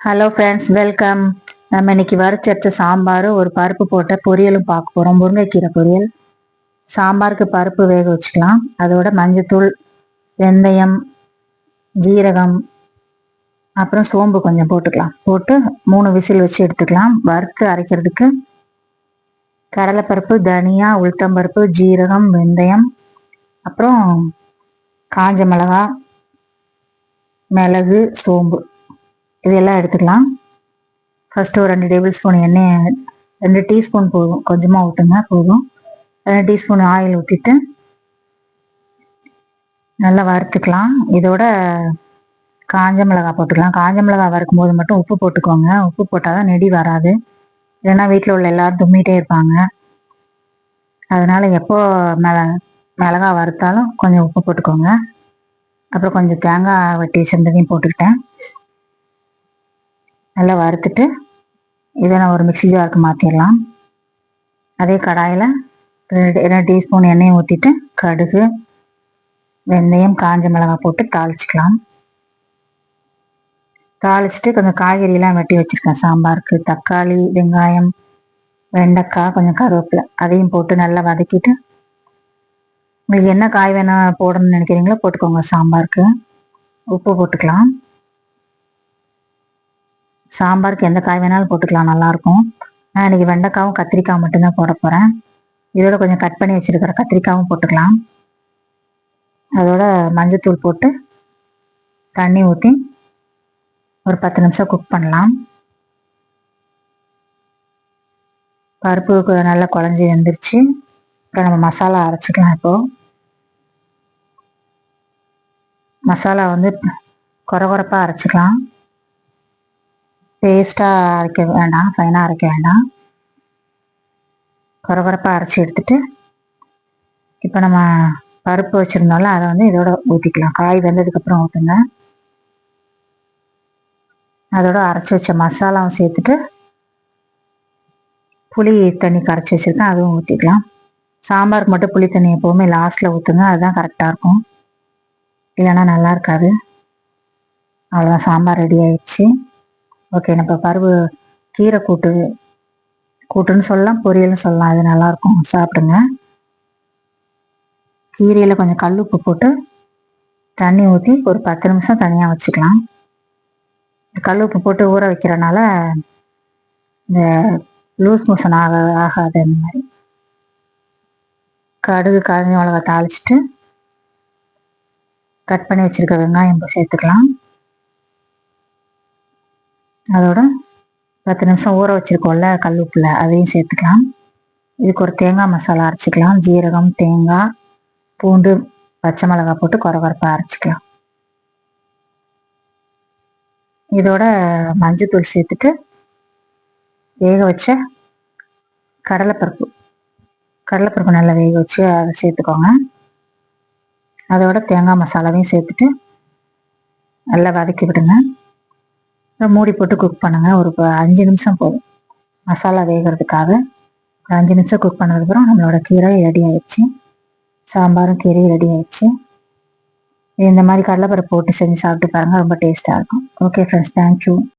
Hello friends welcome நம்ம இன்னைக்கு வறுச்சரிச்ச சாம்பார். ஒரு பருப்பு போட்ட பொரியலும் பார்க்க போகிறோம் முருங்கைக்கீரை பொரியல். சாம்பாருக்கு பருப்பு வேக வச்சுக்கலாம். அதோட மஞ்சத்தூள் வெந்தயம் ஜீரகம் அப்புறம் சோம்பு கொஞ்சம் போட்டுக்கலாம். போட்டு மூணு விசில் வச்சு எடுத்துக்கலாம். வறுத்து அரைக்கிறதுக்கு கடலைப்பருப்பு தனியா உளுத்தம்பருப்பு ஜீரகம் வெந்தயம் அப்புறம் காஞ்ச மிளகா மிளகு சோம்பு. இதெல்லாம் எடுத்துக்கலாம். ஃபஸ்ட்டு ஒரு ரெண்டு டேபிள் ஸ்பூன் எண்ணெய் ரெண்டு டீஸ்பூன் போதும். கொஞ்சமாக ஊற்றுங்க போதும். ரெண்டு டீஸ்பூன் ஆயில் ஊற்றிட்டு நல்லா வறுத்துக்கலாம். இதோட காஞ்ச மிளகா போட்டுக்கலாம். காஞ்ச மிளகா வறுக்கும் போது மட்டும் உப்பு போட்டுக்கோங்க. உப்பு போட்டால் தான் நெடி வராது. இல்லைன்னா வீட்டில் உள்ள எல்லாரும் தும்மிட்டே இருப்பாங்க. அதனால் எப்போ மிள மிளகா வறுத்தாலும் கொஞ்சம் உப்பு போட்டுக்கோங்க. அப்புறம் கொஞ்சம் தேங்காய் வெட்டி வச்சுருந்ததையும் போட்டுக்கிட்டேன். நல்லா வறுத்துட்டு இதை நான் ஒரு மிக்சி ஜாருக்கு மாற்றிடலாம் அதே கடாயில் ரெண்டு ரெண்டு டீஸ்பூன் எண்ணெயை ஊற்றிட்டு கடுகு வெந்தயம் காஞ்ச மிளகாய் போட்டு தாளிச்சிக்கலாம். தாளிச்சிட்டு கொஞ்சம் காய்கறியெல்லாம் வெட்டி வச்சுருக்கேன். சாம்பாருக்கு தக்காளி வெங்காயம் வெண்டைக்காய் கொஞ்சம் கருவேப்பிலை அதையும் போட்டு நல்லா வதக்கிட்டு உங்களுக்கு என்ன காய் வேணால் போடணும்னு நினைக்கிறீங்களோ போட்டுக்கோங்க சாம்பாருக்கு. உப்பு போட்டுக்கலாம். சாம்பாருக்கு எந்த காய் வேணாலும் போட்டுக்கலாம் நல்லாயிருக்கும். நான் இன்றைக்கி வெண்டைக்காவும் கத்திரிக்காய் மட்டும்தான் போட போகிறேன் இதோட கொஞ்சம் கட் பண்ணி வச்சுருக்கிற கத்திரிக்காவும் போட்டுக்கலாம். அதோட மஞ்சத்தூள் போட்டு தண்ணி ஊற்றி ஒரு பத்து நிமிஷம் குக் பண்ணலாம். பருப்பு நல்லா குழஞ்சி வந்துருச்சு. அப்புறம் நம்ம மசாலா அரைச்சிக்கலாம் இப்போது மசாலா வந்து குறை குறைப்பாக அரைச்சிக்கலாம். பேஸ்ட்டாக அரைக்க வேண்டாம் ஃபைனாக அரைக்க வேண்டாம். குறகுறப்பாக அரைச்சி எடுத்துட்டு இப்போ நம்ம பருப்பு வச்சுருந்தோம்ல அதை வந்து இதோட ஊற்றிக்கலாம் காய் வெந்ததுக்கப்புறம் ஊற்றுங்க அதோட அரைச்சி வச்ச மசாலாவும் சேர்த்துட்டு புளி தண்ணி கரைச்சி வச்சுருக்கேன் அதுவும் ஊற்றிக்கலாம் சாம்பாருக்கு மட்டும் புளி தண்ணி எப்போவுமே லாஸ்ட்டில் ஊற்றுங்க அதுதான் கரெக்டாக இருக்கும். இல்லைன்னா நல்லா இருக்காது. அவ்வளோதான் சாம்பார் ரெடி ஆயிடுச்சு. ஓகே நம்ம பருவு கீரை கூட்டு கூட்டுன்னு சொல்லலாம் பொரியல்னு சொல்லலாம். அது நல்லாயிருக்கும். சாப்பிடுங்க. கீரையில் கொஞ்சம் கல் உப்பு போட்டு தண்ணி ஊற்றி ஒரு பத்து நிமிஷம் தனியாக வச்சுக்கலாம். கல் உப்பு போட்டு ஊற வைக்கிறனால இந்த லூஸ் மோஷன் ஆக ஆகாது அந்த மாதிரி. கடுகு காஞ்சி மிளகா தாளிச்சிட்டு கட் பண்ணி வச்சுருக்க வெங்காயம் சேர்த்துக்கலாம். அதோட பத்து நிமிஷம் ஊற வச்சுருக்கோம்ல கல்லுப்பில் அதையும் சேர்த்துக்கலாம். இதுக்கு ஒரு தேங்காய் மசாலா அரைச்சிக்கலாம். ஜீரகம் தேங்காய் பூண்டு பச்சை மிளகாய் போட்டு குறப்பாக அரைச்சிக்கலாம். இதோட மஞ்சத்தூள் சேர்த்துட்டு வேக வச்ச கடலைப்பருப்பு. கடலைப்பருப்பு நல்லா வேக வச்சு அதை சேர்த்துக்கோங்க. அதோட தேங்காய் மசாலாவையும் சேர்த்துட்டு நல்லா வதக்கி விடுங்க. மூடி போட்டு குக் பண்ணுங்கள் ஒரு அஞ்சு நிமிஷம் போதும். மசாலா வேகிறதுக்காக. ஒரு அஞ்சு நிமிஷம் குக் பண்ணதுக்கப்புறம் நம்மளோட கீரை ரெடி ஆயிடுச்சு. சாம்பாரும் கீரையும் ரெடி ஆயிடுச்சு. இந்த மாதிரி கடலைப்பருப்பு போட்டு செஞ்சு சாப்பிட்டு பாருங்கள் ரொம்ப டேஸ்ட்டாக இருக்கும். Okay friends thank you